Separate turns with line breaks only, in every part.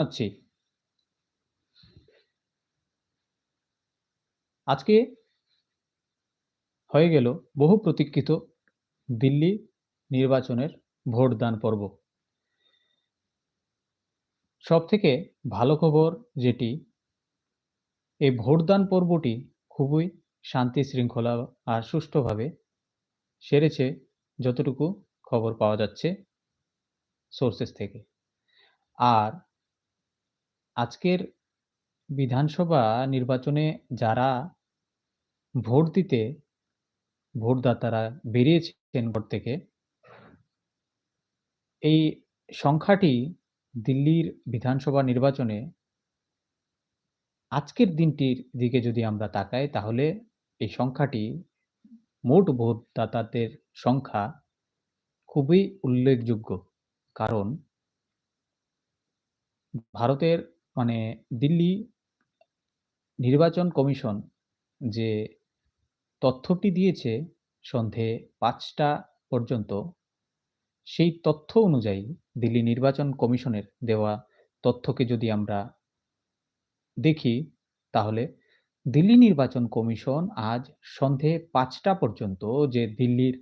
আচ্ছি। আজকে হয়ে গেল বহু প্রতীক্ষিত দিল্লি নির্বাচনের ভোটদান পর্ব। সব থেকে ভালো খবর যেটি, এই ভোটদান পর্বটি খুবই শান্তি শৃঙ্খলা আর সুষ্ঠুভাবে সেরেছে যতটুকু খবর পাওয়া যাচ্ছে সোর্সেস থেকে। আর আজকের বিধানসভা নির্বাচনে যারা ভোট দিতে ভোটদাতারা বেরিয়েছেন ঘর থেকে, এই সংখ্যাটি দিল্লির বিধানসভা নির্বাচনে আজকের দিনটির দিকে যদি আমরা তাকাই, তাহলে এই সংখ্যাটি মোট ভোটদাতাদের সংখ্যা খুবই উল্লেখযোগ্য। কারণ ভারতের মানে দিল্লি নির্বাচন কমিশন যে তথ্যটি দিয়েছে সন্ধে পাঁচটা পর্যন্ত, সেই তথ্য অনুযায়ী দিল্লি নির্বাচন কমিশনের দেওয়া তথ্যকে যদি আমরা দেখি, তাহলে দিল্লি নির্বাচন কমিশন আজ সন্ধে পাঁচটা পর্যন্ত যে দিল্লির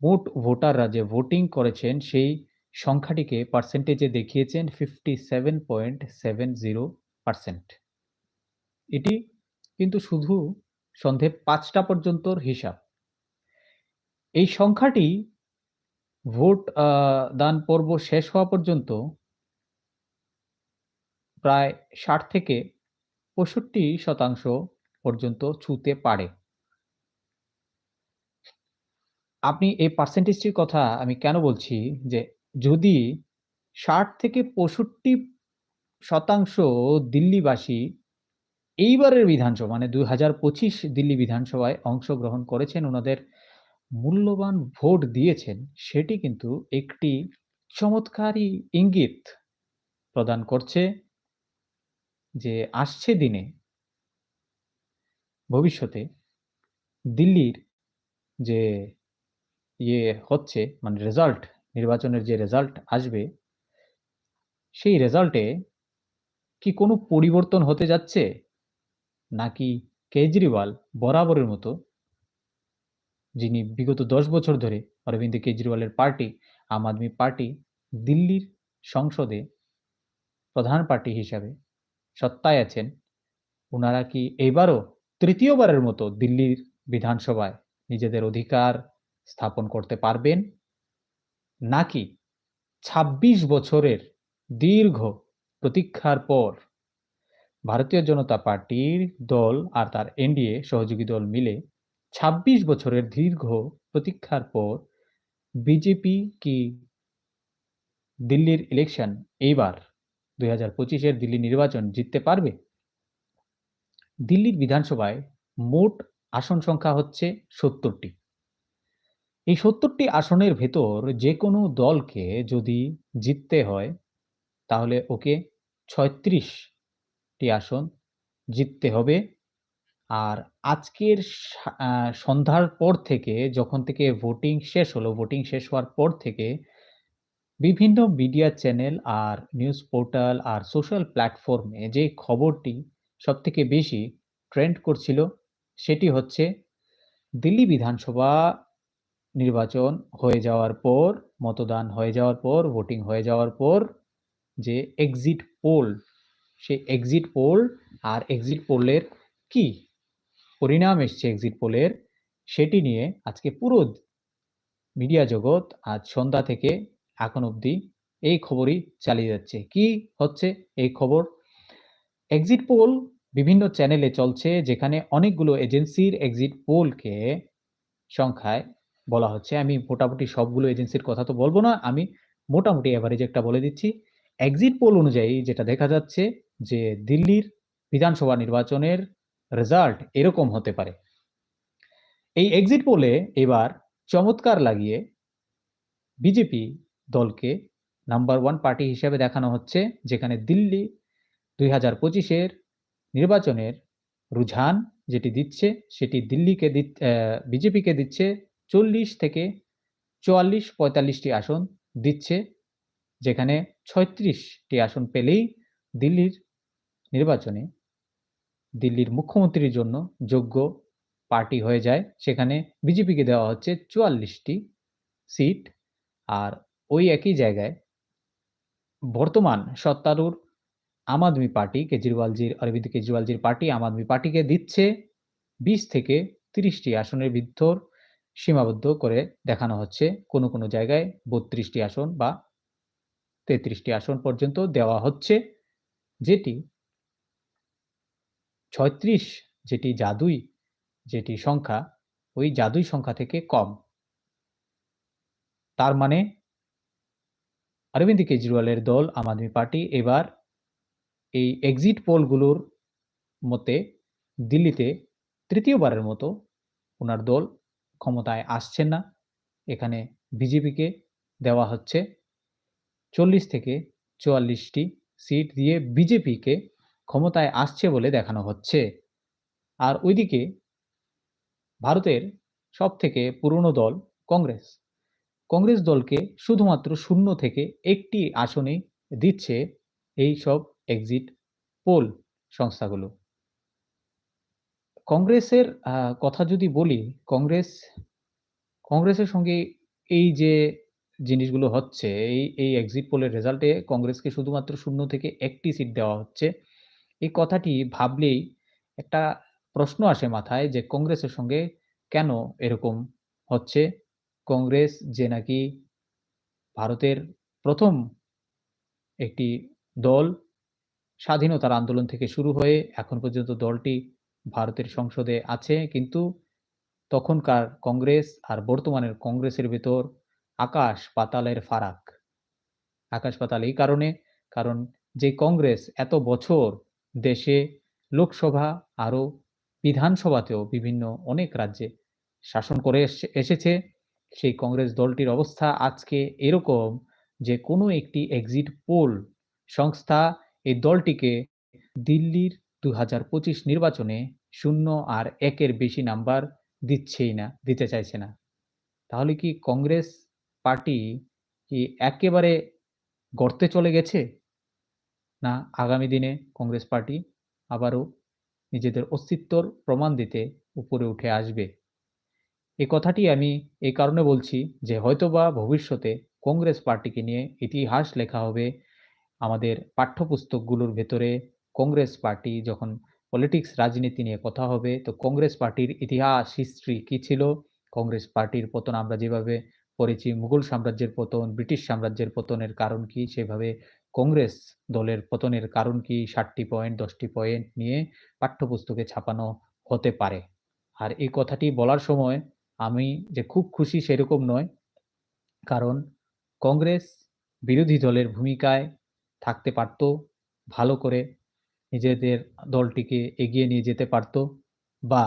মোট ভোটাররা যে ভোটিং করেছেন সেই সংখ্যাটিকে পার্সেন্টেজে দেখিয়েছেন 57.70% এটি কিন্তু শুধু সন্ধে পাঁচটা পর্যন্তর হিসাব। এই সংখ্যাটি ভোট দান পর্ব শেষ হওয়া পর্যন্ত প্রায় ৬০ থেকে ৬৫% পর্যন্ত ছুঁতে পারে। আপনি এই পার্সেন্টেজটির কথা আমি কেন বলছি যে যদি ৬০ থেকে ৬৫% দিল্লিবাসী এইবারের বিধানসভা মানে ২০২৫ দিল্লি বিধানসভায় অংশগ্রহণ করেছেন, ওনাদের মূল্যবান ভোট দিয়েছেন, সেটি কিন্তু একটি চমৎকারই ইঙ্গিত প্রদান করছে যে আসছে দিনে ভবিষ্যতে দিল্লির যে ইয়ে হচ্ছে মানে রেজাল্ট, নির্বাচনের যে রেজাল্ট আসবে সেই রেজাল্টে কি কোনো পরিবর্তন হতে যাচ্ছে? নাকি কেজরিওয়াল বরাবরের মতো যিনি বিগত ১০ বছর ধরে অরবিন্দ কেজরিওয়ালের পার্টি, আম আদমি পার্টি দিল্লির সংসদে প্রধান পার্টি হিসাবে সত্তায় আছেন, উনারা কি এবারও তৃতীয় বারের মতো দিল্লির বিধানসভায় নিজেদের অধিকার স্থাপন করতে পারবেন? নাকি ২৬ বছরের দীর্ঘ প্রতীক্ষার পর ভারতীয় জনতা পার্টির দল আর তার এনডিএ সহযোগী দল মিলে ২৬ বছরের দীর্ঘ প্রতীক্ষার পর বিজেপি কি দিল্লির ইলেকশন এইবার ২০২৫ এর দিল্লি নির্বাচন জিততে পারবে? দিল্লির বিধানসভায় মোট আসন সংখ্যা হচ্ছে ৭০ টি। এই ৭০ টি আসনের ভেতর যে কোনো দলকে যদি জিততে হয়, তাহলে ওকে ৩৬ টি আসন জিততে হবে। আর আজকের সন্ধ্যার পর থেকে যখন থেকে ভোটিং শেষ হলো, ভোটিং শেষ হওয়ার পর থেকে বিভিন্ন মিডিয়া চ্যানেল আর নিউজ পোর্টাল আর সোশ্যাল প্ল্যাটফর্মে যে খবরটি সবথেকে বেশি ট্রেন্ড করছিল, সেটি হচ্ছে দিল্লি বিধানসভা নির্বাচন হয়ে যাওয়ার পর, মতদান হয়ে যাওয়ার পর, ভোটিং হয়ে যাওয়ার পর যে এক্সিট পোল, সে এক্সিট পোল আর এক্সিট পোলের কি পরিণাম এসছে এক্সিট পোলের, সেটি নিয়ে আজকে পুরো মিডিয়া জগৎ আজ সন্ধ্যা থেকে এখন অবধি এই খবরই চালিয়ে যাচ্ছে। কি হচ্ছে এই খবর? এক্সিট পোল বিভিন্ন চ্যানেলে চলছে যেখানে অনেকগুলো এজেন্সির এক্সিট পোলকে সংখ্যায় বলা হচ্ছে। আমি মোটামুটি সবগুলো এজেন্সির কথা তো বলব না। আমি মোটামুটি এভারেজ একটা বলে দিচ্ছি। এক্সিট পোল অনুযায়ী যেটা দেখা যাচ্ছে যে দিল্লির বিধানসভা নির্বাচনের রেজাল্ট এরকম হতে পারে। এই এক্সিট পোলে এবার চমৎকার লাগিয়ে বিজেপি দলকে নাম্বার ওয়ান পার্টি হিসেবে দেখানো হচ্ছে, যেখানে দিল্লি দুই হাজার পঁচিশের নির্বাচনের রুঝান যেটি দিচ্ছে, সেটি দিল্লিকে বিজেপিকে দিচ্ছে ৪০ থেকে চুয়াল্লিশ, পঁয়তাল্লিশটি আসন দিচ্ছে, যেখানে ছয়ত্রিশটি আসন পেলেই দিল্লির নির্বাচনে দিল্লির মুখ্যমন্ত্রীর জন্য যোগ্য পার্টি হয়ে যায়। সেখানে বিজেপিকে দেওয়া হচ্ছে চুয়াল্লিশটি সিট। আর ওই একই জায়গায় বর্তমান সত্তারূঢ় আম আদমি পার্টি, কেজরিওয়ালজির, অরবিন্দ কেজরিওয়ালজির পার্টি আম আদমি পার্টিকে দিচ্ছে ২০ থেকে তিরিশটি আসনের ভিতর সীমাবদ্ধ করে দেখানো হচ্ছে। কোনো, কোনো জায়গায় বত্রিশটি আসন বা তেত্রিশটি আসন পর্যন্ত দেওয়া হচ্ছে। যেটি ৩৬ যেটি জাদুই যেটি সংখ্যা, ওই জাদুই সংখ্যা থেকে কম। তার মানে অরবিন্দ কেজরিওয়ালের দল আম আদমি পার্টি এবার এই এক্সিট পোলগুলোর মতে দিল্লিতে তৃতীয়বারের মতো ওনার দল ক্ষমতায় আসছেন না। এখানে বিজেপিকে দেওয়া হচ্ছে ৪০ থেকে চুয়াল্লিশটি সিট দিয়ে বিজেপিকে ক্ষমতায় আসছে বলে দেখানো হচ্ছে। আর ওইদিকে ভারতের সবথেকে পুরনো দল কংগ্রেস। কংগ্রেস দলকে শুধুমাত্র শূন্য থেকে ১ টি আসনেই দিচ্ছে এইসব এক্সিট পোল সংস্থাগুলো। কংগ্রেসের কথা যদি বলি, কংগ্রেস কংগ্রেসের সঙ্গে এই যে জিনিসগুলো হচ্ছে, এই, এই এক্সিট পোলের রেজাল্টে কংগ্রেসকে শুধুমাত্র শূন্য থেকে একটি সিট দেওয়া হচ্ছে। এই কথাটি ভাবলেই একটা প্রশ্ন আসে মাথায় যে কংগ্রেসের সঙ্গে কেন এরকম হচ্ছে? কংগ্রেস যে নাকি ভারতের প্রথম একটি দল, স্বাধীনতার আন্দোলন থেকে শুরু হয়ে এখন পর্যন্ত দলটি ভারতের সংসদে আছে। কিন্তু তখনকার কংগ্রেস আর বর্তমানের কংগ্রেসের ভেতর আকাশ পাতালের ফারাক। আকাশ পাতাল এই কারণে, কারণ যে কংগ্রেস এত বছর দেশে লোকসভা আরও বিধানসভাতেও বিভিন্ন অনেক রাজ্যে শাসন করে এসছে সেই কংগ্রেস দলটির অবস্থা আজকে এরকম যে কোনো একটি এক্সিট পোল সংস্থা এই দলটিকে দিল্লির ২০২৫ নির্বাচনে ০ আর একের বেশি নাম্বার দিচ্ছেই না, দিতে চাইছে না। তাহলে কি কংগ্রেস পার্টি কি একেবারে গর্তে চলে গেছে? না আগামী দিনে কংগ্রেস পার্টি আবারও নিজেদের অস্তিত্বর প্রমাণ দিতে উপরে উঠে আসবে? এ কথাটি আমি এই কারণে বলছি যে হয়তোবা ভবিষ্যতে কংগ্রেস পার্টিকে নিয়ে ইতিহাস লেখা হবে। আমাদের পাঠ্যপুস্তকগুলোর ভেতরে কংগ্রেস পার্টি যখন পলিটিক্স রাজনীতি নিয়ে কথা হবে, তো কংগ্রেস পার্টির ইতিহাস, হিস্ট্রি কি ছিল? কংগ্রেস পার্টির পতন আমরা যেভাবে পড়েছি মুঘল সাম্রাজ্যের পতন, ব্রিটিশ সাম্রাজ্যের পতনের কারণ কি? সেভাবে কংগ্রেস দলের পতনের কারণ কি? ষাটটি পয়েন্ট, দশটি পয়েন্ট নিয়ে পাঠ্যপুস্তকে ছাপানো হতে পারে। আর এই কথাটি বলার সময় আমি যে খুব খুশি সেরকম নয়। কারণ কংগ্রেস বিরোধী দলের ভূমিকায় থাকতে পারত। ভালো করে নিজেদের দলটিকে এগিয়ে নিয়ে যেতে পারত বা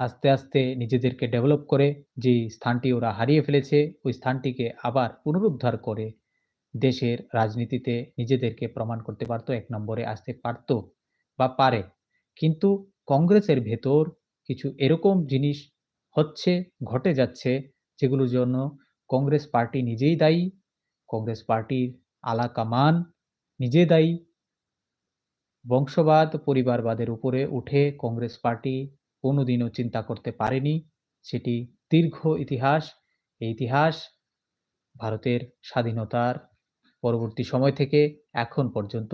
আস্তে, আস্তে নিজেদেরকে ডেভেলপ করে যেই স্থানটি ওরা হারিয়ে ফেলেছে, ওই স্থানটিকে আবার পুনরুদ্ধার করে দেশের রাজনীতিতে নিজেদেরকে প্রমাণ করতে পারত, এক নম্বরে আসতে পারত বা পারে। কিন্তু কংগ্রেসের ভেতর কিছু এরকম জিনিস হচ্ছে, ঘটে যাচ্ছে যেগুলোর জন্য কংগ্রেস পার্টি নিজেই দায়ী। কংগ্রেস পার্টির আলাকামান নিজে দায়ী। বংশবাদ, পরিবারবাদের উপরে উঠে কংগ্রেস পার্টি কোনোদিনও চিন্তা করতে পারেনি। সেটি দীর্ঘ ইতিহাস। এই ইতিহাস ভারতের স্বাধীনতার পরবর্তী সময় থেকে এখন পর্যন্ত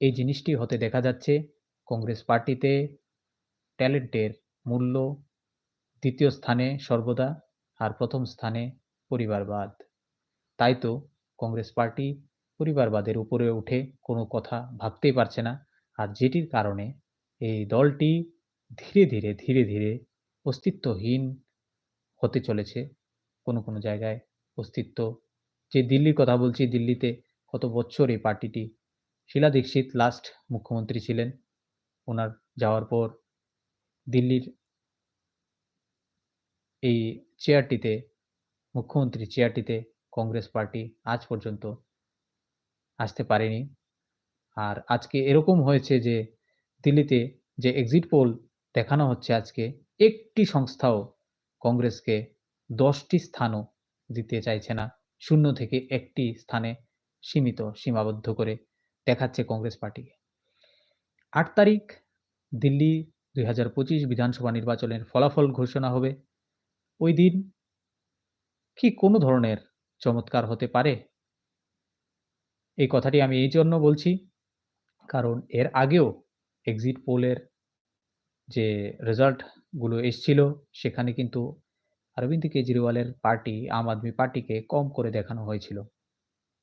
এই জিনিসটি হতে দেখা যাচ্ছে। কংগ্রেস পার্টিতে ট্যালেন্টের মূল্য দ্বিতীয় স্থানে সর্বদা আর প্রথম স্থানে পরিবারবাদ। তাই তো কংগ্রেস পার্টি পরিবারবাদের উপরে উঠে কোনো কথা ভাবতেই পারছে না। আর যেটির কারণে এই দলটি ধীরে, ধীরে, ধীরে, ধীরে অস্তিত্বহীন হতে চলেছে। কোনো, কোনো জায়গায় অস্তিত্ব যে দিল্লির কথা বলছি, দিল্লিতে কত বছর এই পার্টিটি শীলা দীক্ষিত লাস্ট মুখ্যমন্ত্রী ছিলেন। ওনার যাওয়ার পর দিল্লির এই চেয়ারটিতে মুখ্যমন্ত্রী চেয়ারটিতে কংগ্রেস পার্টি আজ পর্যন্ত আসতে পারেনি। আর আজকে এরকম হয়েছে যে দিল্লিতে যে এক্সিট পোল দেখানো হচ্ছে আজকে, একটি সংস্থাও কংগ্রেসকে দশটি স্থানও দিতে চাইছে না। শূন্য থেকে একটি স্থানে সীমিত, সীমাবদ্ধ করে দেখাচ্ছে কংগ্রেস পার্টিকে। আট তারিখ দিল্লি ২০২৫ বিধানসভা নির্বাচনের ফলাফল ঘোষণা হবে। ওই দিন কি কোনো ধরনের চমৎকার হতে পারে? এই কথাটি আমি এই জন্য বলছি, কারণ এর আগেও এক্সিট পোলের যে রেজাল্টগুলো এসছিল, সেখানে কিন্তু অরবিন্দ কেজরিওয়ালের পার্টি আম আদমি পার্টিকে কম করে দেখানো হয়েছিল।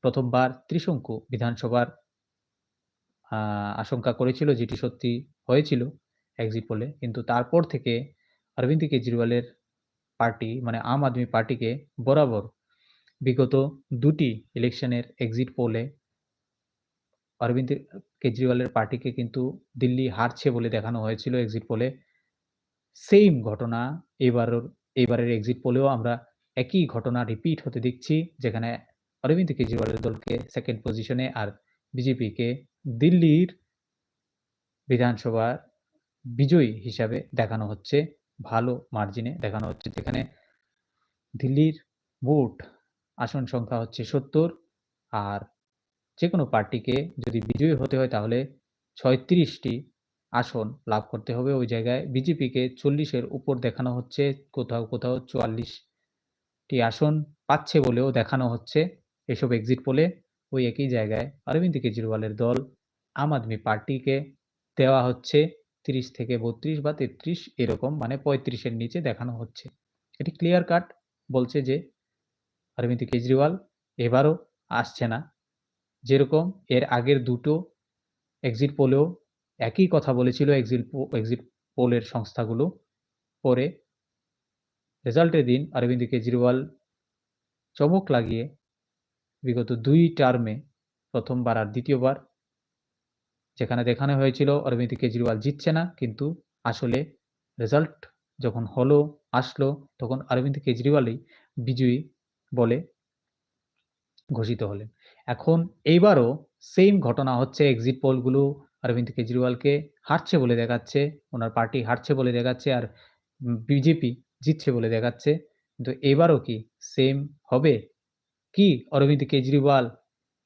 প্রথমবার ত্রিশঙ্কু বিধানসভার আশঙ্কা করেছিল যেটি সত্যি হয়েছিল এক্সিট পোলে। কিন্তু তারপর থেকে অরবিন্দ কেজরিওয়ালের পার্টি মানে আম আদমি পার্টিকে বরাবর বিগত দুটি ইলেকশনের এক্সিট পোলে অরবিন্দ কেজরিওয়ালের পার্টিকে কিন্তু দিল্লি হারছে বলে দেখানো হয়েছিল এক্সিট পোলে। সেইম ঘটনা এবারও এবারের এক্সিট পোলেও আমরা একই ঘটনা রিপিট হতে দেখছি, যেখানে অরবিন্দ কেজরিওয়ালের দলকে সেকেন্ড পজিশনে আর বিজেপিকে দিল্লির বিধানসভার বিজয়ী হিসাবে দেখানো হচ্ছে, ভালো মার্জিনে দেখানো হচ্ছে। যেখানে দিল্লির মোট আসন সংখ্যা হচ্ছে ৭০ আর যেকোনো পার্টিকে যদি বিজয়ী হতে হয় তাহলে ৩৬ টি আসন লাভ করতে হবে। ওই জায়গায় বিজেপিকে চল্লিশের উপর দেখানো হচ্ছে, কোথাও, কোথাও ৪৪ টি আসন পাচ্ছে বলেও দেখানো হচ্ছে এসব এক্সিট পোলে। ওই একই জায়গায় অরবিন্দ কেজরিওয়ালের দল আম আদমি পার্টিকে দেওয়া হচ্ছে ৩০ থেকে ৩২ বা ৩৩ এরকম মানে পঁয়ত্রিশের নিচে দেখানো হচ্ছে। এটি ক্লিয়ার কাট বলছে যে অরবিন্দ কেজরিওয়াল এবারও আসছে না। যেরকম এর আগের দুটো এক্সিট পোলেও একই কথা বলেছিল এক্সিট এক্সিট পোলের সংস্থাগুলো। পরে রেজাল্টের দিন অরবিন্দ কেজরিওয়াল চমক লাগিয়ে বিগত দুই টার্মে প্রথমবার আর দ্বিতীয়বার যেখানে দেখানো হয়েছিল অরবিন্দ কেজরিওয়াল জিতছে না, কিন্তু আসলে রেজাল্ট যখন হলো, আসলো তখন অরবিন্দ কেজরিওয়ালই বিজয়ী বলে ঘোষিত হলেন। এখন এইবারও সেম ঘটনা হচ্ছে এক্সিট পোলগুলো অরবিন্দ কেজরিওয়ালকে হারছে বলে দেখাচ্ছে, ওনার পার্টি হারছে বলে দেখাচ্ছে আর বিজেপি জিতছে বলে দেখাচ্ছে। কিন্তু এবারও কি সেম হবে? কি অরবিন্দ কেজরিওয়াল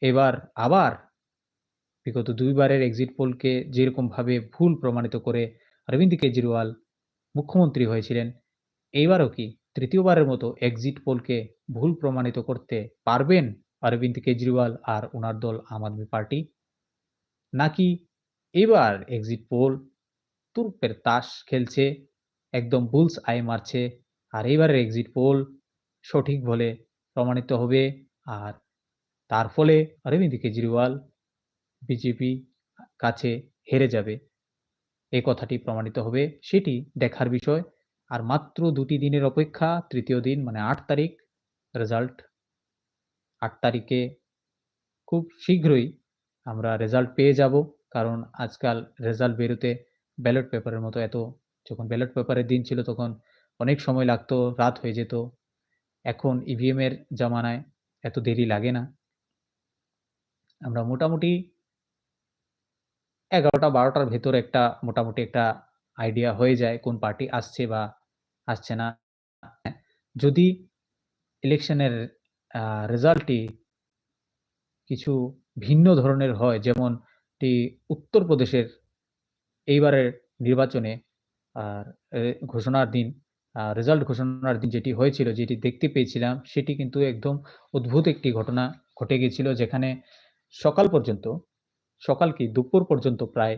এবার আবার বিগত দুইবারের এক্সিট পোলকে যেরকমভাবে ভুল প্রমাণিত করে অরবিন্দ কেজরিওয়াল মুখ্যমন্ত্রী হয়েছিলেন, এইবারও কি তৃতীয়বারের মতো এক্সিট পোলকে ভুল প্রমাণিত করতে পারবেন অরবিন্দ কেজরিওয়াল আর উনার দল আম আদমি পার্টি? নাকি এবার এক্সিট পোল তুরুপের তাস খেলছে, একদম বুলস আই মারছে আর এবারের এক্সিট পোল সঠিক বলে প্রমাণিত হবে আর তার ফলে অরবিন্দ কেজরিওয়াল বিজেপি কাছে হেরে যাবে। এই কথাটি প্রমাণিত হবে, সেটি দেখার বিষয়। আর মাত্র দুটি দিনের অপেক্ষা, তৃতীয় দিন মানে আট তারিখ রেজাল্ট ৮ তারিখে খুব শীঘ্রই আমরা রেজাল্ট পেয়ে যাব। কারণ আজকাল রেজাল্ট বেরোতে ব্যালট পেপারের মতো এত যখন ব্যালট পেপারের দিন ছিল তখন অনেক সময় লাগতো, রাত হয়ে যেত। এখন ইভিএমের জামানায় এত দেরি লাগে না। আমরা মোটামুটি ১১টা-১২ টার ভেতরে একটা মোটামুটি একটা আইডিয়া হয়ে যায় কোন পার্টি আসছে বা আসছে না। যদি ইলেকশনের রেজাল্টটি কিছু ভিন্ন ধরনের হয় যেমনটি উত্তরপ্রদেশের এইবারের নির্বাচনে আর ঘোষণার দিন রেজাল্ট ঘোষণার দিন যেটি হয়েছিল, যেটি দেখতে পেয়েছিলাম সেটি কিন্তু একদম অদ্ভুত একটি ঘটনা ঘটে গিয়েছিল যেখানে সকাল পর্যন্ত, সকাল কি দুপুর পর্যন্ত প্রায়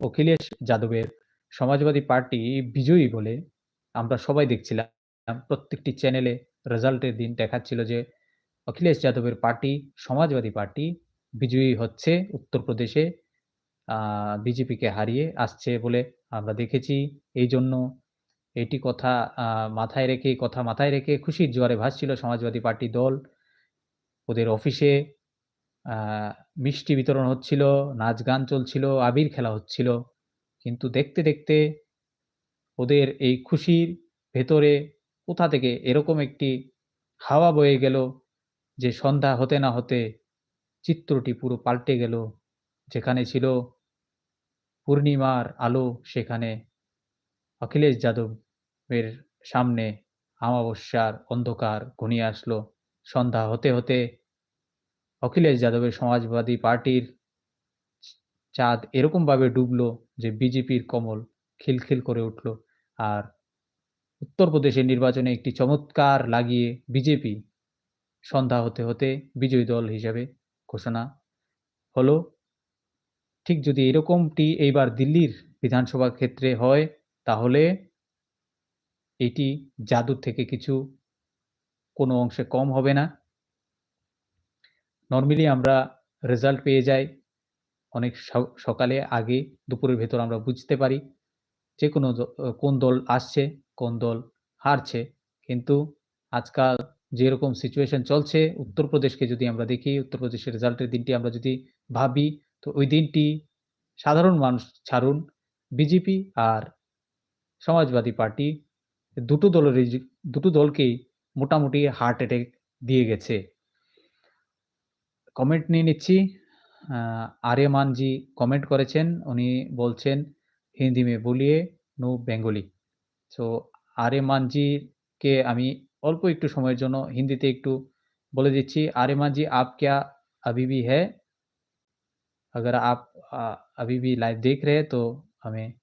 অখিলেশ যাদবের সমাজবাদী পার্টি বিজয়ী বলে আমরা সবাই দেখছিলাম। প্রত্যেকটি চ্যানেলে রেজাল্টের দিন দেখাচ্ছিল যে অখিলেশ যাদবের পার্টি, সমাজবাদী পার্টি বিজয়ী হচ্ছে উত্তরপ্রদেশে বিজেপিকে হারিয়ে আসছে বলে আমরা দেখেছি। এই জন্য এটি কথা মাথায় রেখে কথা মাথায় রেখে খুশির জোয়ারে ভাসছিল সমাজবাদী পার্টি দল। ওদের অফিসে মিষ্টি বিতরণ হচ্ছিল, নাচ-গান চলছিল, আবির খেলা হচ্ছিল। কিন্তু দেখতে, দেখতে ওদের এই খুশির ভেতরে কোথা থেকে এরকম একটি হাওয়া বয়ে গেল যে সন্ধ্যা হতে না হতে চিত্রটি পুরো পাল্টে গেল। যেখানে ছিল পূর্ণিমার আলো সেখানে অখিলেশ যাদবের সামনে আমাবস্যার অন্ধকার ঘনিয়ে আসলো। সন্ধ্যা হতে, হতে অখিলেশ যাদবের সমাজবাদী পার্টির চাঁদ এরকমভাবে ডুবলো যে বিজেপির কমল খিলখিল করে উঠল আর উত্তরপ্রদেশের নির্বাচনে একটি চমৎকার লাগিয়ে বিজেপি সন্ধ্যা হতে হতে বিজয়ী দল হিসাবে ঘোষণা হলো। ঠিক যদি এরকমটি এইবার দিল্লির বিধানসভা ক্ষেত্রে হয়, তাহলে এটি জাদুর থেকে কিছু কোনো অংশে কম হবে না। নর্মালি আমরা রেজাল্ট পেয়ে যাই, অনেক সকালে আগে দুপুরের ভেতর আমরা বুঝতে পারি যে কোনো কোন দল আসছে। কোন দল হারছে। কিন্তু আজকাল যেরকম সিচুয়েশন চলছে, উত্তরপ্রদেশকে যদি আমরা দেখি, উত্তরপ্রদেশের রেজাল্টের দিনটি আমরা যদি ভাবি, তো ওই দিনটি সাধারণ মানুষ ছাড়ুন বিজেপি আর সমাজবাদী পার্টি দুটো দলের দুটো দলকেই মোটামুটি হার্ট অ্যাটাক দিয়ে গেছে। কমেন্ট নিয়ে নিচ্ছি। আর্যমান জি কমেন্ট করেছেন। উনি বলছেন, হিন্দি মে বলিয়ে নো বেঙ্গলি। সো আর্যমান কে আমি অল্প একটু সময়ের জন্য হিন্দিতে একটু বলে দিচ্ছি আর্যমান জি আপ क्या अभी भी है अगर आप अभी भी लाइव देख रहे हैं तो हमें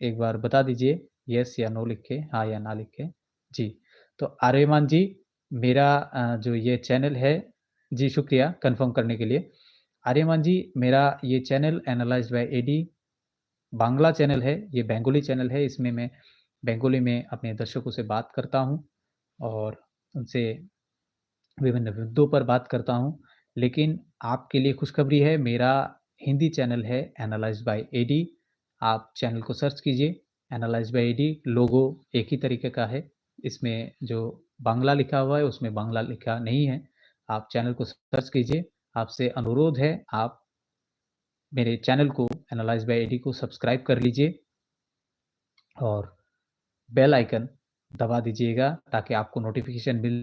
एक बार बता दीजिए यस या नो लिख के हाँ या ना लिख के जी तो आर्यमान जी मेरा जो ये चैनल है जी शुक्रिया कंफर्म करने के लिए आर्यमान जी मेरा ये channel analyse by AD Bangla channel है ये बेंगोली चैनल है इसमें मैं बेंगोली में अपने दर्शकों से बात करता हूँ और उनसे विभिन्न मुद्दों पर बात करता हूँ। लेकिन आपके लिए खुशखबरी है, मेरा हिंदी चैनल है एनालाइज बाय एडी आप चैनल को सर्च कीजिए एनालाइज बाय एडी लोगो एक ही तरीके का है। इसमें जो बांग्ला लिखा हुआ है, उसमें बांग्ला लिखा नहीं है। आप चैनल को सर्च कीजिए, आपसे अनुरोध है, आप मेरे चैनल को एनालाइज बाय एडी को सब्सक्राइब कर लीजिए और बेल आइकन दबा दीजिएगा ताकि आपको नोटिफिकेशन मिल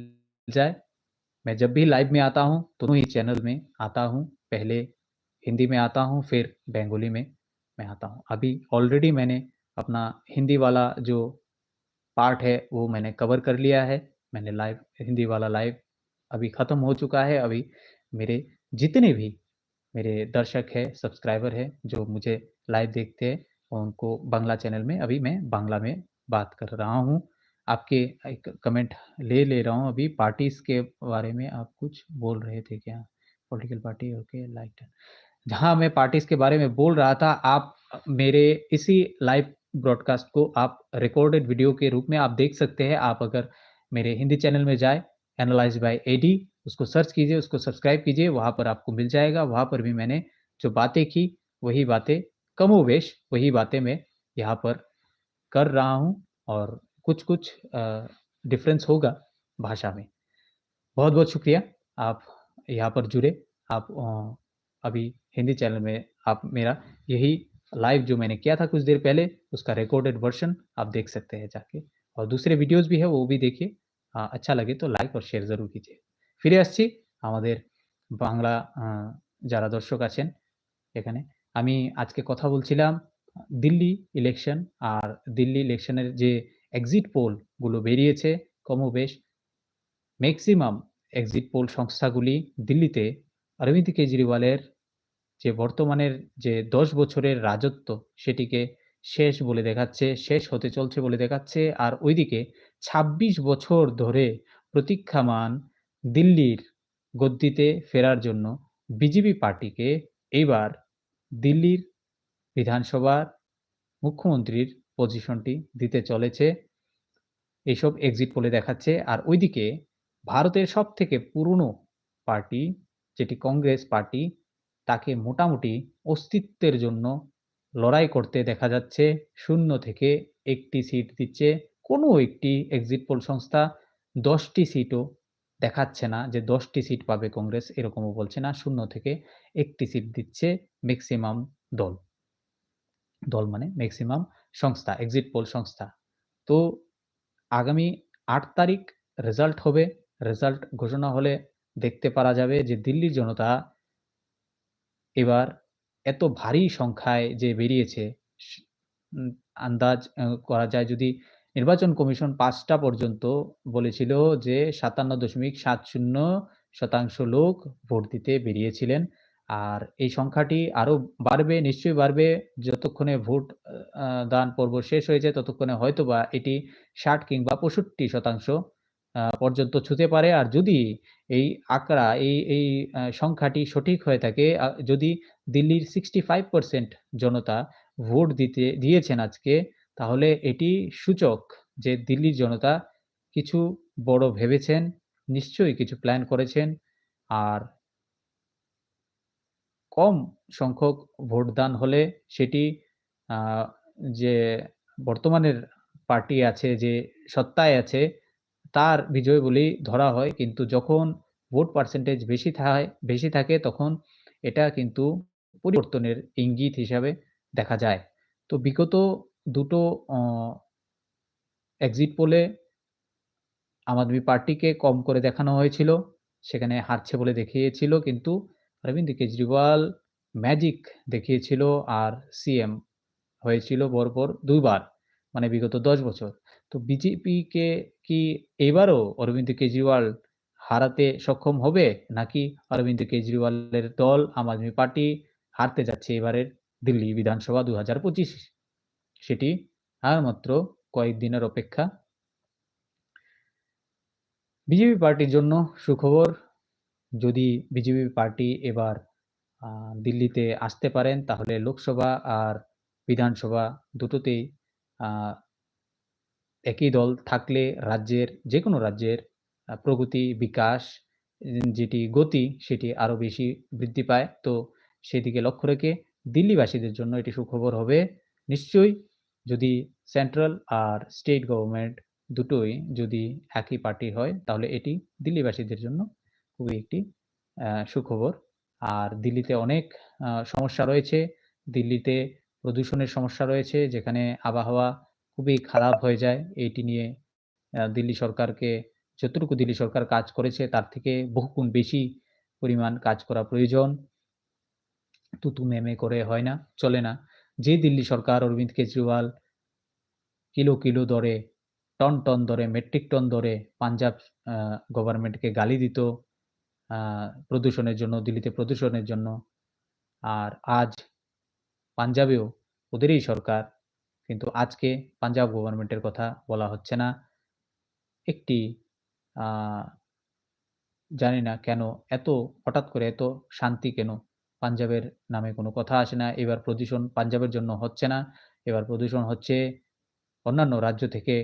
जाए। मैं जब भी लाइव में आता हूँ दोनों ही चैनल में आता हूँ। पहले हिंदी में आता हूँ, फिर बेंगोली में मैं आता हूँ। अभी ऑलरेडी मैंने अपना हिंदी वाला जो पार्ट है, वो मैंने कवर कर लिया है। मैंने लाइव हिंदी वाला लाइव अभी ख़त्म हो चुका है। अभी मेरे जितने भी मेरे दर्शक है सब्सक्राइबर है, जो मुझे लाइव देखते हैं, उनको बांग्ला चैनल में अभी मैं बांग्ला में बात कर रहा हूँ। आपके एक कमेंट ले ले रहा हूँ अभी, पार्टीज़ के बारे में आप कुछ बोल रहे थे क्या? पॉलिटिकल पार्टी ओके लाइक जहाँ मैं पार्टीज़ के बारे में बोल रहा था, आप मेरे इसी लाइव ब्रॉडकास्ट को आप रिकॉर्डेड वीडियो के रूप में आप देख सकते हैं। आप अगर मेरे हिंदी चैनल में जाए, एनालाइज बाय एडी, उसको सर्च कीजिए, उसको सब्सक्राइब कीजिए, वहाँ पर आपको मिल जाएगा। वहाँ पर भी मैंने जो बातें की, वही बातें कमोवेश वही बातें मैं यहाँ पर कर रहा हूँ और कुछ कुछ डिफरेंस होगा भाषा में बहुत बहुत शुक्रिया आप यहाँ पर जुड़े आप अभी हिंदी चैनल में आप मेरा यही लाइव जो मैंने किया था कुछ देर पहले उसका रिकॉर्डेड वर्जन आप देख सकते हैं जाके और दूसरे वीडियोस भी है वो भी देखिए अच्छा लगे तो लाइक और শেয়ার জরুর कीजिए ফিরে আসছি আমাদের বাংলা যারা দর্শক আছেন এখানে আমি আজকে কথা বলছিলাম দিল্লি ইলেকশন আর দিল্লি ইলেকশনের যে এক্সিট পোলগুলো বেরিয়েছে কমবেশ ম্যাক্সিমাম এক্সিট পোল সংস্থাগুলি দিল্লিতে অরবিন্দ কেজরিওয়ালের যে বর্তমানের যে দশ বছরের রাজত্ব সেটিকে শেষ বলে দেখাচ্ছে, শেষ হতে চলছে বলে দেখাচ্ছে আর ওইদিকে ২৬ বছর ধরে প্রতীক্ষামান দিল্লির গদ্দিতে ফেরার জন্য বিজেপি পার্টিকে এইবার দিল্লির বিধানসভার মুখ্যমন্ত্রীর পজিশনটি দিতে চলেছে। এইসব এক্সিট পোলে দেখাচ্ছে। আর ওইদিকে ভারতের সব থেকে পুরনো পার্টি যেটি কংগ্রেস পার্টি তাকে মোটামুটি অস্তিত্বের জন্য লড়াই করতে দেখা যাচ্ছে। শূন্য থেকে একটি সিট দিচ্ছে। কোনো একটি এক্সিট পোল সংস্থা দশটি সিটও দেখাচ্ছে না যে দশটি সিট পাবে কংগ্রেস, এরকমও বলছে না। শূন্য থেকে একটি সিট দিচ্ছে ম্যাক্সিমাম দল। দল মানে ম্যাক্সিমাম সংস্থা এক্সিট পোল সংস্থা তো আগামী আট তারিখ রেজাল্ট হবে রেজাল্ট ঘোষণা হলে দেখতে পারা যাবে যে দিল্লির জনতা এবার এত ভারী সংখ্যায় যে বেরিয়েছে আন্দাজ করা যায় যদি নির্বাচন কমিশন পাঁচটা পর্যন্ত বলেছিল যে সাতান্ন দশমিক সাত শূন্য শতাংশ লোক ভোট দিতে বেরিয়েছিলেন। আর এই সংখ্যাটি আরও বাড়বে, নিশ্চয়ই বাড়বে যতক্ষণে ভোট দান পর্ব শেষ হয়ে যায় ততক্ষণে হয়তোবা এটি ৬০ কিংবা পঁয়ষট্টি শতাংশ পর্যন্ত ছুঁতে পারে। আর যদি এই আঁকড়া এই এই সংখ্যাটি সঠিক হয়ে থাকে, যদি দিল্লির 65% জনতা ভোট দিতে দিয়েছেন আজকে, তাহলে এটি সূচক যে দিল্লির জনতা কিছু বড় ভেবেছেন, নিশ্চয়ই কিছু প্ল্যান করেছেন। আর কম সংখ্যক ভোটদান হলে সেটি যে বর্তমানের পার্টি আছে, যে সত্তায় আছে, তার বিজয় বলেই ধরা হয়। কিন্তু যখন ভোট পার্সেন্টেজ বেশি থাকে বেশি থাকে তখন এটা কিন্তু পরিবর্তনের ইঙ্গিত হিসাবে দেখা যায়। তো বিগত দুটো এক্সিট পোলে আম আদমি পার্টিকে কম করে দেখানো হয়েছিল। সেখানে হারছে বলে দেখিয়েছিল কিন্তু অরবিন্দ কেজরিওয়াল ম্যাজিক দেখিয়েছিল আর সিএম হয়েছিল পরপর ২ বার। মানে বিগত ১০ বছর। তো বিজেপিকে কি এবারও অরবিন্দ কেজরিওয়াল হারাতে সক্ষম হবে? নাকি অরবিন্দ কেজরিওয়ালের দল আম আদমি পার্টি হারতে যাচ্ছে এবারের দিল্লি বিধানসভা ২০২৫? সেটি আর মাত্র কয়েকদিনের অপেক্ষা। বিজেপি পার্টির জন্য সুখবর। যদি বিজেপি পার্টি এবার দিল্লিতে আসতে পারেন তাহলে লোকসভা আর বিধানসভা দুটোতেই একই দল থাকলে রাজ্যের যে কোনো রাজ্যের প্রগতি, বিকাশ যেটি গতি সেটি আরও বেশি বৃদ্ধি পায়। তো সেদিকে লক্ষ্য রেখে দিল্লিবাসীদের জন্য এটি সুখবর হবে। নিশ্চয়ই যদি সেন্ট্রাল আর স্টেট গভর্নমেন্ট দুটোই যদি একই পার্টি হয় তাহলে এটি দিল্লিবাসীদের জন্য খুবই একটি সুখবর। আর দিল্লিতে অনেক সমস্যা রয়েছে। দিল্লিতে প্রদূষণের সমস্যা রয়েছে যেখানে আবহাওয়া খুবই খারাপ হয়ে যায়। এটি নিয়ে দিল্লি সরকারকে যতটুকু দিল্লি সরকার কাজ করেছে তার থেকে বহুগুণ বেশি পরিমাণ কাজ করা প্রয়োজন। তুতু মেমে করে হয় না, চলে না। যে দিল্লি সরকার অরবিন্দ কেজরিওয়াল কিলো, কিলো দরে, টন, টন দরে, মেট্রিক টন দরে পাঞ্জাব গভর্নমেন্টকে গালি দিত প্রদূষণের জন্য, দিল্লিতে প্রদূষণের জন্য। আর আজ পাঞ্জাবেও ওদেরই সরকার। কিন্তু আজকে পাঞ্জাব গভর্নমেন্টের কথা বলা হচ্ছে না। একটি জানি না কেন এত হঠাৎ করে এত শান্তি কেন? পাঞ্জাবের নামে কোনো কথা আসে না। এবার প্রদূষণ পাঞ্জাবের জন্য হচ্ছে না। এবার প্রদূষণ হচ্ছে অন্যান্য রাজ্য থেকে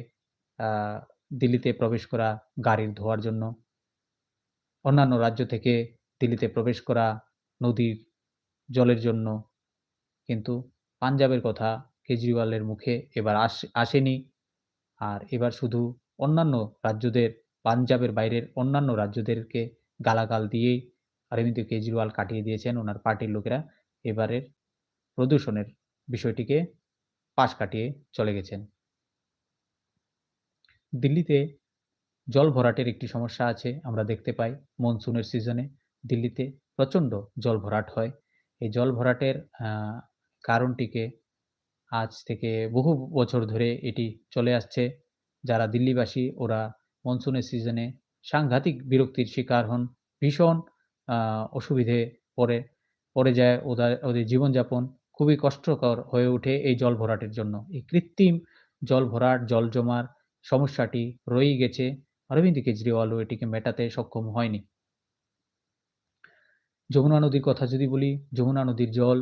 দিল্লিতে প্রবেশ করা গাড়ির ধোয়ার জন্য। অন্যান্য রাজ্য থেকে দিল্লিতে প্রবেশ করা নদীর জলের জন্য। কিন্তু পাঞ্জাবের কথা কেজরিওয়ালের মুখে এবার আস, আসেনি। আর এবার শুধু অন্যান্য রাজ্যদের, পাঞ্জাবের বাইরের অন্যান্য রাজ্যদেরকে গালাগাল দিয়েই অরবিন্দ কেজরিওয়াল কাটিয়ে দিয়েছেন ওনার পার্টির লোকেরা। এবারের প্রদূষণের বিষয়টিকে পাশ কাটিয়ে চলে গেছেন। দিল্লিতে জল ভরাটের একটি সমস্যা আছে আমরা দেখতে পাই মনসুনের সিজনে দিল্লিতে প্রচণ্ড জল ভরাট হয়। এই জল ভরাটের কারণটিকে আজ থেকে বহু বছর ধরে এটি চলে আসছে। যারা দিল্লিবাসী ওরা মনসুনের সিজনে সাংঘাতিক বিরক্তির শিকার হন। ভীষণ অসুবিধে পড়ে পড়ে যায় ওদের ওদের জীবনযাপন খুবই কষ্টকর হয়ে ওঠে এই জল ভরাটের জন্য। এই কৃত্রিম জল ভরাট, জল জমার সমস্যাটি রয়েই গেছে। অরবিন্দ কেজরিওয়ালও এটিকে মেটাতে সক্ষম হয়নি। যমুনা নদীর কথা যদি বলি, যমুনা নদীর জল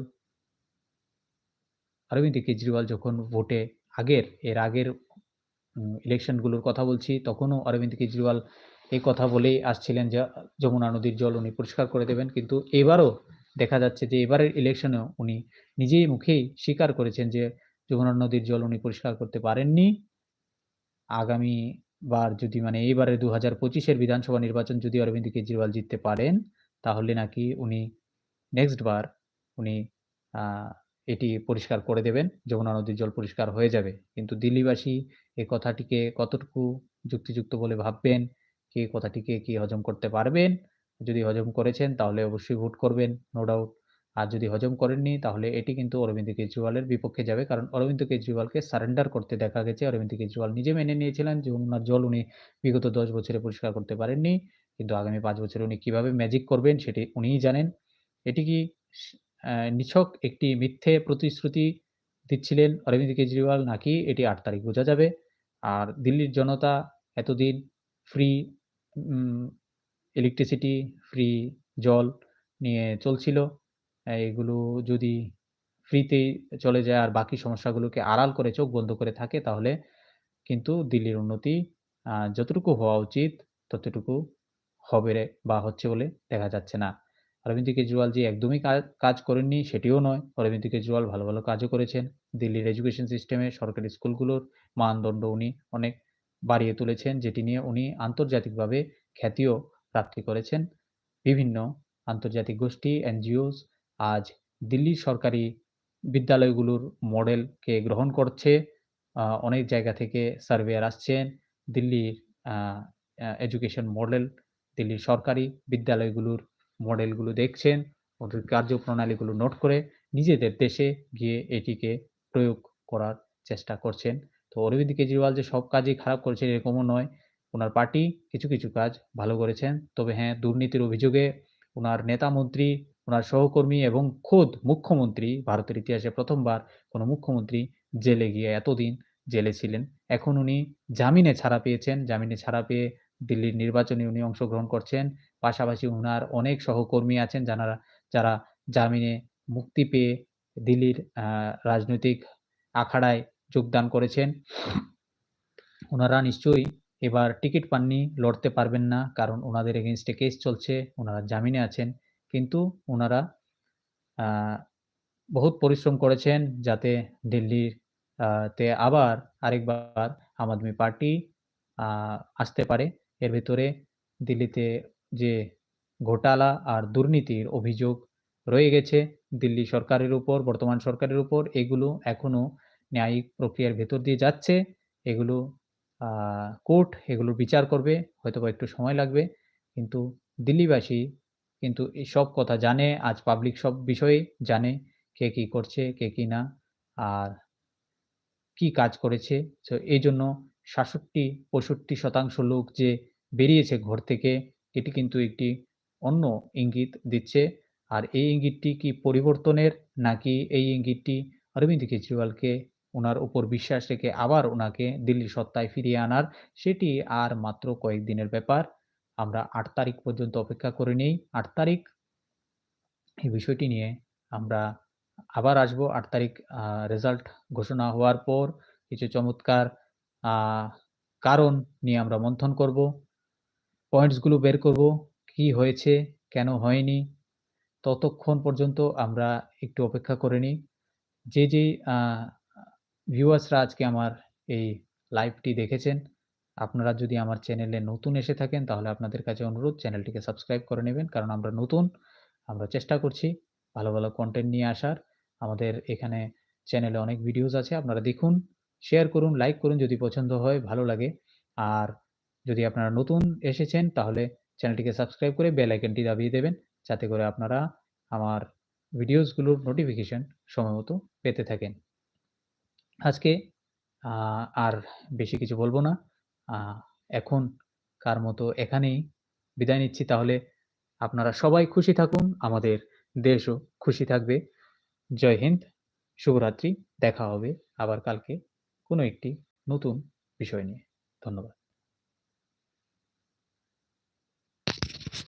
অরবিন্দ কেজরিওয়াল যখন ভোটে আগের এর আগের ইলেকশনগুলোর কথা বলছি, তখনও অরবিন্দ কেজরিওয়াল এই কথা বলেই আসছিলেন যে যমুনা নদীর জল উনি পরিষ্কার করে দেবেন। কিন্তু এবারও দেখা যাচ্ছে যে এবারের ইলেকশনেও উনি নিজেই মুখেই স্বীকার করেছেন যে যমুনা নদীর জল উনি পরিষ্কার করতে পারেননি। আগামীবার যদি মানে এইবারে দু হাজার পঁচিশের বিধানসভা নির্বাচন যদি অরবিন্দ কেজরিওয়াল জিততে পারেন, তাহলে নাকি উনি নেক্সট বার উনি এটি পরিষ্কার করে দেবেন। যমুনা নদীর জল পরিষ্কার হয়ে যাবে। কিন্তু দিল্লিবাসী এই কথাটিকে কতটুকু যুক্তিযুক্ত বলে ভাববেন, কে কথাটিকে কি হজম করতে পারবেন? যদি হজম করেছেন তাহলে অবশ্যই ভোট করবেন, নো ডাউট। আর যদি হজম করেননি, তাহলে এটি কিন্তু অরবিন্দ কেজরিওয়ালের বিপক্ষে যাবে। কারণ অরবিন্দ কেজরিওয়ালকে সারেন্ডার করতে দেখা গেছে। অরবিন্দ কেজরিওয়াল নিজে মেনে নিয়েছিলেন যমুনার জল উনি বিগত ১০ বছরে পরিষ্কার করতে পারেননি। কিন্তু আগামী পাঁচ বছরে উনি কীভাবে ম্যাজিক করবেন, সেটি উনিই জানেন এটি কি নিছক একটি মিথ্যে প্রতিশ্রুতি দিচ্ছিলেন অরবিন্দ কেজরিওয়াল, নাকি এটি আট তারিখ বোঝা যাবে আর দিল্লির জনতা এতদিন ফ্রি ইলেকট্রিসিটি ফ্রি জল নিয়ে চলছিল এগুলো যদি ফ্রিতেই চলে যায় আর বাকি সমস্যাগুলোকে আড়াল করে চোখ বন্ধ করে থাকে, তাহলে কিন্তু দিল্লির উন্নতি যতটুকু হওয়া উচিত ততটুকু হবে বা হচ্ছে বলে দেখা যাচ্ছে না। অরবিন্দ কেজরিওয়াল যে একদমই কাজ করেননি সেটিও নয়। অরবিন্দ কেজরিওয়াল ভালো ভালো কাজও করেছেন। দিল্লির এডুকেশন সিস্টেমে সরকারি স্কুলগুলোর মানদণ্ড উনি অনেক বাড়িয়ে তুলেছেন, যেটি নিয়ে উনি আন্তর্জাতিকভাবে খ্যাতিও প্রাপ্তি করেছেন। বিভিন্ন আন্তর্জাতিক গোষ্ঠী, এনজিওস আজ দিল্লির সরকারি বিদ্যালয়গুলোর মডেলকে গ্রহণ করছে। অনেক জায়গা থেকে সার্ভেয়ার আসছেন। দিল্লির এডুকেশন মডেল, দিল্লির সরকারি বিদ্যালয়গুলোর মডেলগুলো দেখছেন। ওদের কার্যপ্রণালীগুলো নোট করে নিজেদের দেশে গিয়ে এটিকে প্রয়োগ করার চেষ্টা করছেন। তো অরবিন্দ কেজরিওয়াল যে সব কাজই খারাপ করেছেন এরকমও নয়। ওনার পার্টি কিছু কিছু কাজ ভালো করেছেন। তবে হ্যাঁ দুর্নীতির অভিযোগে ওনার নেতা মন্ত্রী ওনার সহকর্মী এবং খোদ মুখ্যমন্ত্রী, ভারতের ইতিহাসে প্রথমবার কোনো মুখ্যমন্ত্রী জেলে গিয়ে এতদিন জেলে ছিলেন। এখন উনি জামিনে ছাড়া পেয়েছেন, জামিনে ছাড়া পেয়ে দিল্লির নির্বাচনে উনি অংশগ্রহণ করছেন। পাশাপাশি উনার অনেক সহকর্মী আছেন যারা যারা জামিনে মুক্তি পেয়ে দিল্লির রাজনৈতিক আখাড়ায় যোগদান করেছেন। ওনারা নিশ্চয়ই এবার টিকিট পাননি, লড়তে পারবেন না, কারণ ওনাদের এগেনস্টে কেস চলছে, ওনারা জামিনে আছেন। কিন্তু ওনারা বহুত পরিশ্রম করেছেন যাতে দিল্লির তে আবার আরেকবার আম আদমি পার্টি আসতে পারে। এর ভেতরে দিল্লিতে যে ঘোটালা আর দুর্নীতির অভিযোগ রয়ে গেছে দিল্লি সরকারের উপর, বর্তমান সরকারের উপর, এগুলো এখনও ন্যায়িক প্রক্রিয়ার ভেতর দিয়ে যাচ্ছে। এগুলো কোর্ট এগুলো বিচার করবে হয়তো একটু সময় লাগবে। কিন্তু দিল্লিবাসী কিন্তু সব কথা জানে, আজ পাবলিক সব বিষয়ে জানে কে কি করছে, কে কি না, আর কি কাজ করেছে। তো এই জন্য সাতষট্টি, পঁয়ষট্টি শতাংশ লোক যে বেরিয়েছে ঘর থেকে, এটি কিন্তু একটি অন্য ইঙ্গিত দিচ্ছে। আর এই ইঙ্গিতটি কি পরিবর্তনের, নাকি এই ইঙ্গিতটি অরবিন্দ কেজরিওয়ালকে ওনার উপর বিশ্বাস রেখে আবার ওনাকে দিল্লি সত্তায় ফিরিয়ে আনার, সেটি আর মাত্র কয়েকদিনের ব্যাপার। আমরা আট তারিখ পর্যন্ত অপেক্ষা করে নেই। আট তারিখ এই বিষয়টি নিয়ে আমরা আবার আসব। আট তারিখ রেজাল্ট ঘোষণা হওয়ার পর কিছু চমৎকার কারণ নিয়ে আমরা মন্থন করব। পয়েন্টসগুলো বের করব, কি হয়েছে, কেন হয়নি, ততক্ষণ পর্যন্ত আমরা একটু অপেক্ষা করে নিই। যে যে ভিউয়ার্সরা আজকে আমার এই লাইভটি দেখেছেন আপনারা যদি আমার চ্যানেলে নতুন এসে থাকেন, তাহলে আপনাদের কাছে অনুরোধ, চ্যানেলটিকে সাবস্ক্রাইব করে নেবেন। কারণ আমরা নতুন, আমরা চেষ্টা করছি ভালো ভালো কন্টেন্ট নিয়ে আসার। আমাদের এখানে চ্যানেলে অনেক ভিডিওস আছে, আপনারা দেখুন শেয়ার করুন লাইক করুন যদি পছন্দ হয়, ভালো লাগে। আর যদি আপনারা নতুন এসেছেন, তাহলে চ্যানেলটিকে সাবস্ক্রাইব করে বেল আইকনটি দাবিয়ে দেবেন, যাতে করে আপনারা আমার ভিডিওসগুলোর নোটিফিকেশন সময়মতো পেতে থাকেন। আজকে আর বেশি কিছু বলব না। এখন কার মতো এখানেই বিদায় নিচ্ছি। তাহলে আপনারা সবাই খুশি থাকুন, আমাদের দেশও খুশি থাকবে। জয় হিন্দ, শুভরাত্রি, দেখা হবে আবার কালকে কোনো একটি নতুন বিষয় নিয়ে। ধন্যবাদ।